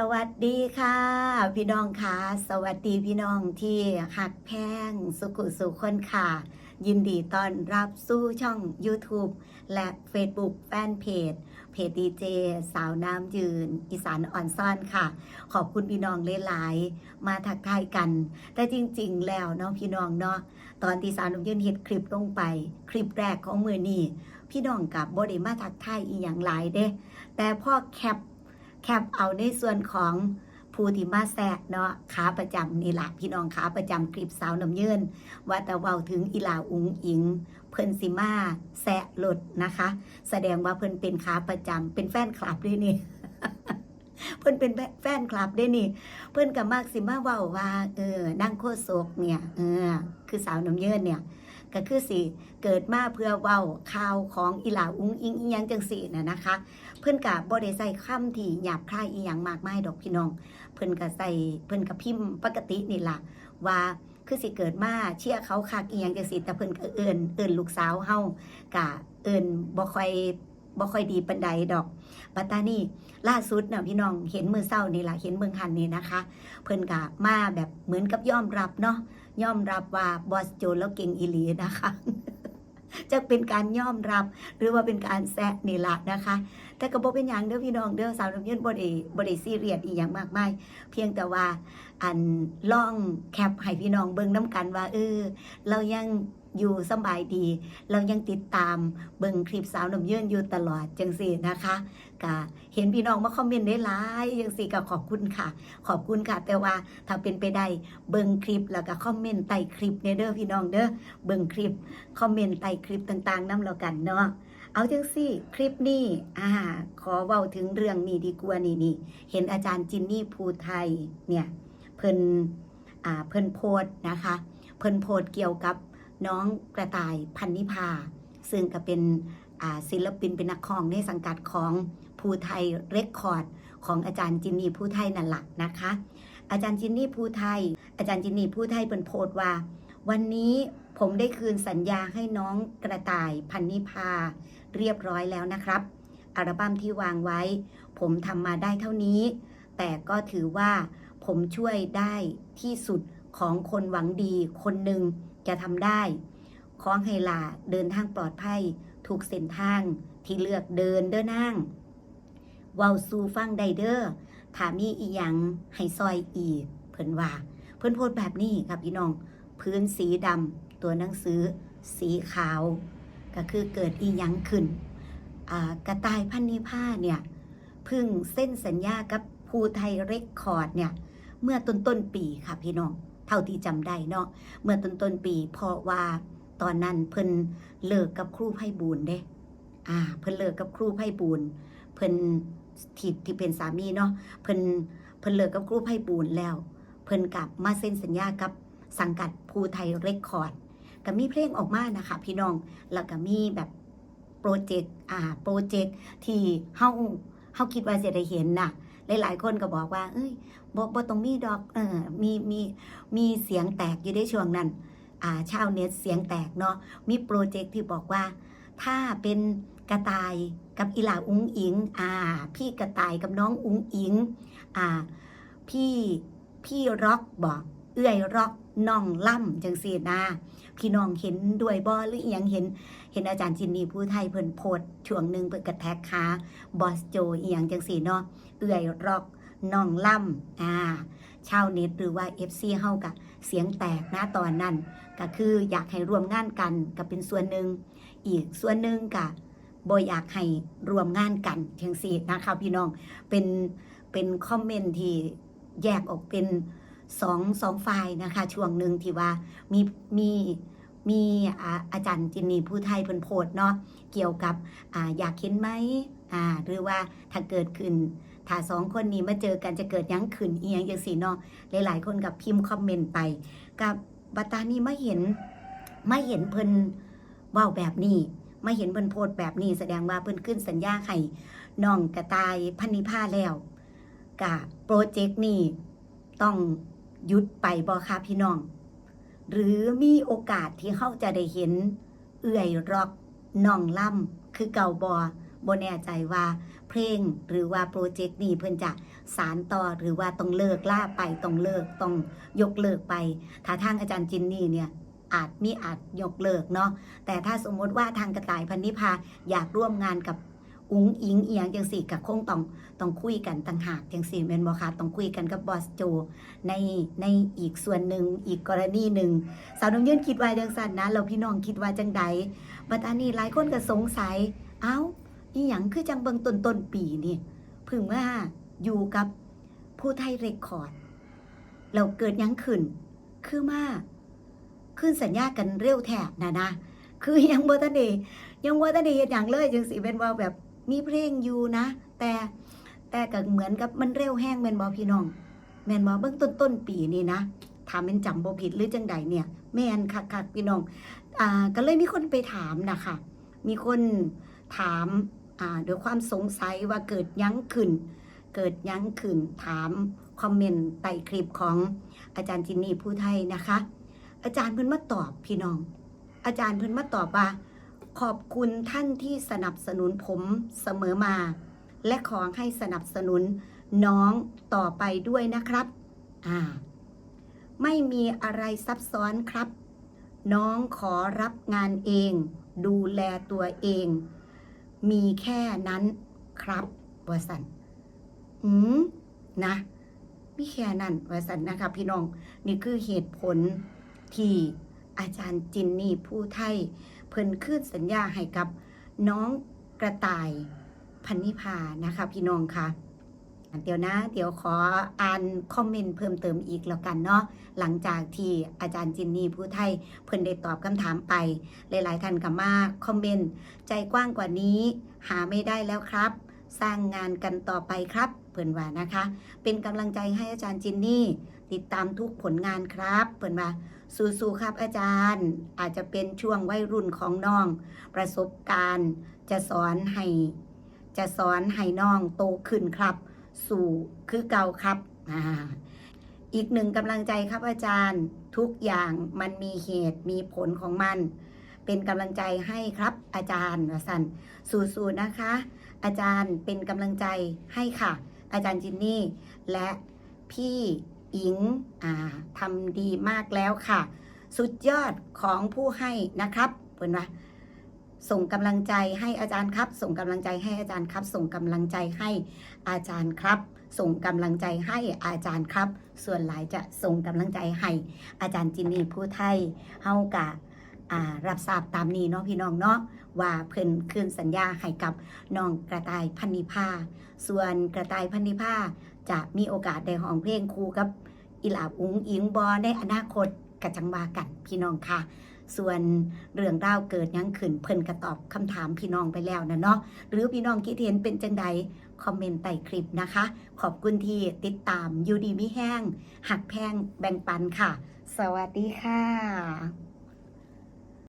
สวัสดีค่ะ พี่น้องค่ะ สวัสดีพี่น้องที่หักแพงสุขุสุคนค่ะ ยินดีต้อนรับสู่ช่อง YouTube และ Facebook แฟนเพจเพจดีเจสาวน้ำยืน อีสานอ่อนซ่อนค่ะ ขอบคุณพี่น้องหลายๆมาทักทายกัน แต่จริงๆแล้วเนาะพี่น้องเนาะตอนที่สาวน้ำยืนเห็ดคลิปลงไป คลิปแรกของมือนี้พี่น้องกับบไดิมาทักทายอีหยังหลายเด้ แต่พ่อแคป แคปเอาในส่วนของผู้ที่มาแซะเนาะขาประจำนี่แหละพี่น้องขาประจำคลิปสาวน้ำเยินว่าแต่เว้าถึงอีลาอุงอิง เพิ่นสิมาแซะหลดนะคะ แสดงว่าเพิ่นเป็นขาประจำเป็นแฟนคลับด้วยนี่เพิ่นเป็นแฟนคลับด้วยนี่ เพิ่นกับมากสิมาเว้าว่า เออนั่งโคโศกเนี่ยเออคือสาวน้ำเยินเนี่ย ก็คือสิเกิดมาเพื่อเว้าข่าวของอีหลาอุ้งอิงอีหยังจังสี่น่ะนะคะ เพื่อนกับบ่ได้ใส่คำที่หยาบคายอีหยังมากมายดอกพี่น้อง เพื่อนก็ใส่เพื่อนก็พิมพ์ปกตินี่ล่ะว่าคือสิเกิดมาเชื่อเขาคากอีหยังจังสี่แต่เพิ่นก็เอิ้นเอิ้นลูกสาวเฮากะเอิ้นบ่ค่อย บ่ค่อยดีปานใดดอกปัตตานีล่าสุดน่ะพี่น้องเห็นมือเช้านี่ละเห็นเมืองหันนี่นะคะ เพิ่นก็มาแบบเหมือนกับยอมรับเนาะยอมรับว่าบอสโจแล้วเก่งอีหลีนะคะจะเป็นการยอมรับหรือว่าเป็นการแซะนี่ละนะคะ แต่ก็บ่เป็นอย่างเด้อพี่น้องเด้อสาวน้ำเย็นบ่ได้บ่ได้ซีเรียสอีหยังมากมายเพียงแต่ว่าอันล่องแคปให้พี่น้องเบิ่งน้ำกันว่าเออเรายัง อยู่สบายดี เรายังติดตามเบิ่งคลิปสาวน้ำเยินอยู่ตลอดจังสี่นะคะก็เห็นพี่น้องมาคอมเมนต์ได้หลายจังสี่ก็ขอบคุณค่ะ ขอบคุณค่ะ แต่ว่าถ้าเป็นไปได้เบิ่งคลิปแล้วก็คอมเมนต์ใต้คลิปในเด้อพี่น้องเด้อเบิ่งคลิปคอมเมนต์ใต้คลิปต่างๆนํแล้วกันเนาะเอาจังสิคลิปนี้อ่าขอเว้าถึงเรื่องนี้ดีกว่านี่นี่เห็นอาจารย์จินนี่ภูไทยเนี่ยเพิ่นอ่าเพิ่นโพสนะคะ เพิ่นโพสเกี่ยวกับ น้องกระต่ายพันนิพา ซึ่งก็เป็นศิลปินเป็นนักร้องในสังกัดของภูไทยเรคคอร์ดของอาจารย์จินนี่ภูไทยนั่นแหละนะคะ อาจารย์จินนี่ภูไทย อาจารย์จินนี่ภูไทยเพิ่นโพสต์ว่า วันนี้ผมได้คืนสัญญาให้น้องกระต่ายพันนิพาเรียบร้อยแล้วนะครับ อัลบั้มที่วางไว้ ผมทำมาได้เท่านี้ แต่ก็ถือว่าผมช่วยได้ที่สุดของคนหวังดีคนหนึ่ง จะทำได้ขอให้ลาเดินทางปลอดภัย ถูกเส้นทางที่เลือกเดินเด้อนางเว้าสู่ฟังไดเดอร์ถามีอีหยังให้ซอยอีก เพิ่นว่า เพิ่นโพสต์แบบนี้ครับพี่น้อง พื้นสีดำตัวหนังสือ สีขาว ก็คือเกิดอีหยังขึ้นกระต่ายพันนิพาเนี่ยพึ่งเส้นสัญญากับภูไทยเรคคอร์ดเนี่ย เมื่อต้นต้นปีค่ะพี่น้อง เท่าที่จำได้เนาะเมื่อต้นต้นปีเพราะว่าตอนนั้นเพิ่นเลิกกับครูไพบูลเด้อ่าเพิ่นเลิกกับครูไพบูลเพิ่นที่ที่เป็นสามีเนาะเพิ่นเพิ่นเลิกกับครูไพบูลแล้ว เพิ่นกลับมาเซ็นสัญญากับสังกัดภูไทยเรคคอร์ดก็มีเพลงออกมานะคะพี่น้องแล้วก็มีแบบโปรเจกต์อ่าโปรเจกต์ที่เฮาเฮาคิดว่าจะได้เห็นน่ะ หลาย ๆ คนก็บอกว่า เอ้ยบ่บ่ตรงมีดอกเออมีมีมีเสียงแตกอยู่ในช่วงนั้นอ่าชาวเน็ตเสียงแตกเนาะมีโปรเจกต์ที่บอกว่า ถ้าเป็นกระต่ายกับอีหลาอุ้งอิงอ่า พี่กระต่ายกับน้องอุ้งอิงอ่าพี่พี่ร็อกบอก เอื้อยร็อกน้องล่ำจังสีนะพี่น้องเห็นด้วยบ่หรืออยังเห็น เห็นอาจารย์จินนี่ผู้ไทยเพิ่นโพดช่วงหนึ่งเพิ่นกระแทกขาบอสโจอีหยังจังสีเนาะเอื้อยร็อกน้องล่ำอ่าชาวเน็ตหรือว่า FC เฮากะเสียงแตกนะตอนนั้น ก็คืออยากให้รวมงานกันก็เป็นส่วนหนึ่งอีกส่วนหนึ่งกะบ่อยากให้รวมงานกันจังสีนะคะพี่น้องเป็นเป็นคอมเมนต์ที่แยกออกเป็น สองสองฝ่ายนะคะ ช่วงหนึ่งที่ว่ามีมีมีอาจารย์จินนี่ผู้ไทยเพิ่นโพดเนาะเกี่ยวกับออยากเห็นไหมหรือว่าถ้าเกิดขึ้นถ้าสองคนนี้มาเจอกันจะเกิดยังขึ้นอีหยังจังซี่เนาะหลาย ๆ คนกับพิมพ์คอมเมนต์ไป กับบัตานี่ไม่เห็นไม่เห็นเพิ่นว้าแบบนี้ไม่เห็นเพิ่นโพดแบบนี้ แสดงว่าเพิ่นขึ้นสัญญาให้น้องกระตายพันนิพาแล้วกะโปรเจกต์นี้ต้อง หยุดไปบ่คะพี่น้อง หรือมีโอกาสที่เขาจะได้เห็น เอื่อยร็อกน้องล่ำคือเก่าบอบนแน่ใจว่าเพลงหรือว่าโปรเจกต์นี้เพิ่นจะสารต่อหรือว่าต้องเลิกล่าไปต้องเลิกต้องยกเลิกไป ถ้าทางอาจารย์จินนี่เนี่ยอาจมีอาจยกเลิกเนาะแต่ถ้าสมมติว่าทางกระต่ายพันนิพาอยากร่วมงานกับ อุ๋งอิงเอียงจังสี่กับคงต้องต้องคุยกันต่างหากจังสี่แม่นบ่คะต้องคุยกันกับบอสโจในในอีกส่วนหนึ่งอีกกรณีหนึ่งสาวน้ำยืนคิดว่าจังสันนะเราพี่น้องคิดว่าจังใดบัดอันนี้หลายคนก็สงสัย เอ้าอีหยังคือจังเบิงต้นต้นปีนี่พึ่งว่าอยู่กับผู้ไทยเรคคอร์ดเราเกิดยังขึ้น คือมาขึ้นสัญญากันเร็วแถบนะนะคือยังบ่ทันได้ยังบ่ทันได้เฮ็ดหยังเลยจังสิเป็นว่าแบบ มีเพลงอยู่นะ แต่แต่ก็เหมือนกับมันเร็วแห้งแมนบ่พี่น้อง แมนบ่เบิ่งต้นต้นปีนี่นะถามเป็นจำบ่ผิดหรือจังใดเนี่ย แม่นคักๆพี่น้องอ่าก็เลยมีคนไปถามนะคะมีคนถามอ่าด้วยความสงสัยว่าเกิดยั้งขึ้น เกิดยั้งขึ้นถามคอมเมนต์ใต้คลิปของอาจารย์จินนี่ผู้ไทยนะคะ อาจารย์เพิ่นมาตอบพี่น้อง อาจารย์เพิ่นมาตอบว่า ขอบคุณท่านที่สนับสนุนผมเสมอมา และขอให้สนับสนุนน้องต่อไปด้วยนะครับอ่าไม่มีอะไรซับซ้อนครับ น้องขอรับงานเอง ดูแลตัวเอง มีแค่นั้นครับวสันอืมนะมีแค่นั้นวสันนะคะพี่น้อง นี่คือเหตุผลที่อาจารย์จินนี่ผู้ไทย เพิ่นขึ้นสัญญาให้กับน้องกระต่ายพันนิพานะคะ พี่น้องค่ะเดี๋ยวนะ เดี๋ยวขออ่านคอมเมนต์เพิ่มเติมอีกแล้วกันเนาะหลังจากที่อาจารย์จินนี่ผู้ไทยเพิ่นได้ตอบคำถามไป หลายๆท่านก็มาคอมเมนต์ใจกว้างกว่านี้หาไม่ได้แล้วครับ สร้างงานกันต่อไปครับ เพิ่นว่านะคะ เป็นกำลังใจให้อาจารย์จินนี่ ติดตามทุกผลงานครับเพิ่นว่าสู้ๆครับอาจารย์ อาจจะเป็นช่วงวัยรุ่นของน้อง ประสบการณ์ จะสอนให้ จะสอนให้น้องโตขึ้นครับ สู่คือเก่าครับอ่าอีกหนึ่งกำลังใจครับอาจารย์ ทุกอย่างมันมีเหตุมีผลของมัน เป็นกำลังใจให้ครับ อาจารย์วสันสู้ๆนะคะ อาจารย์เป็นกำลังใจให้ค่ะ อาจารย์จินนี่ และพี่ อิงอ่าทำดีมากแล้วค่ะ สุดยอดของผู้ให้นะครับเปิดว่าส่งกำลังใจให้อาจารย์ครับ ส่งกำลังใจให้อาจารย์ครับ ส่งกำลังใจให้อาจารย์ครับ ส่งกำลังใจให้อาจารย์ครับ ส่วนหลายจะส่งกำลังใจให้อาจารย์จินนี่ผู้ไทยเฮากะรับทราบตามนี้เนาะพี่น้องเนาะว่าเพิ่นคืนสัญญาให้กับน้องกระต่ายพันนิพาส่วนกระต่ายพันนิพา จะมีโอกาสได้ห้องเพลงครูกับอิหลาอุงอิงบอในอนาคตกะจังวากันพี่น้องค่ะ ส่วนเรื่องราวเกิดยังขึ้นเพิ่นกระตอบคำถามพี่น้องไปแล้วนะเนาะหรือพี่น้องคิดเห็นเป็นจังใดคอมเมนต์ใต้คลิปนะคะ ขอบคุณที่ติดตามยูดีมิแห้งหักแพงแบ่งปันค่ะ สวัสดีค่ะ